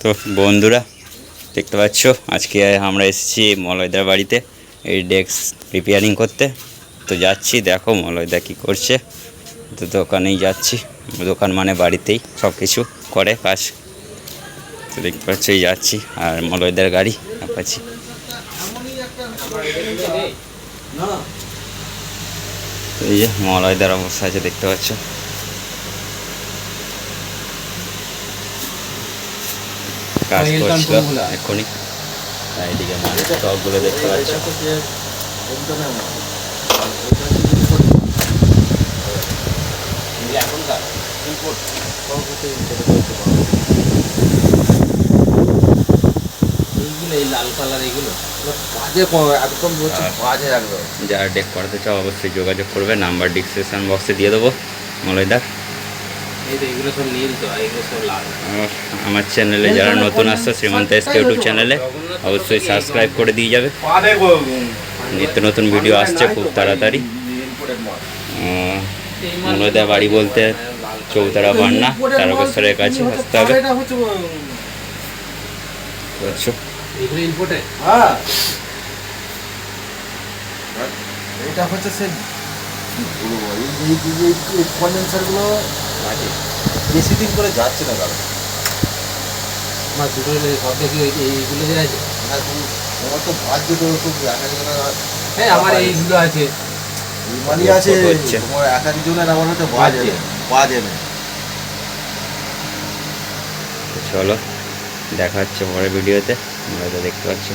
তো বন্ধুরা, দেখতে পাচ্ছ, আজকে আমরা এসেছি মলয়দার বাড়িতে, এই ডেস্ক রিপেয়ারিং করতে। তো যাচ্ছি, দেখো মলয়দা কি করছে। তো দোকানেই যাচ্ছি, দোকান মানে বাড়িতেই সব কিছু করে কাজ। তো দেখতে পাচ্ছ এই যাচ্ছি, আর মলয়দার গাড়ি পাচ্ছি এই যে মলয়দার অবস্থা আছে, দেখতে পাচ্ছ। কাজ করছিল এক্ষুনি। আর এইদিকে মানে সবগুলো দেখতে পাচ্ছ। এইগুলো এই লাল কালার বাজে একদম বাজে একদম যারা ডেক করাতে চাও অবশ্যই যোগাযোগ করবে। নাম্বার ডিসক্রিপশন বক্সে দিয়ে দেবো। মলয়দার। আমার চ্যানেলে যারা নতুন আসছে শ্রীমন্ত এসকে ইউটিউব চ্যানেলে অবশ্যই সাবস্ক্রাইব করে দিয়ে যাবে নিত্য নতুন ভিডিও আসছে খুব তাড়াতাড়ি মনোদা বাড়ি বলতে চৌতারা বান্না তারকেশ্বরের কাছে আসতে হবে হ্যাঁ এটা হচ্ছে সে কি বলব এই এই এই- এই কন্ডেন্সারগুলো বেশি দিন করে যাচ্ছে না কারণ। আমার দুটো সব দেখি ওই- এইগুলো যে আছে তোমার তো বাধ্য তো খুব হ্যাঁ। আমার এইগুলো আছে। মানে আছে তোমার এক একজনের আমার হচ্ছে বাজে বাজে। বাজে না চলো দেখা হচ্ছে পরের ভিডিওতে তোমরা তো দেখতে পাচ্ছ।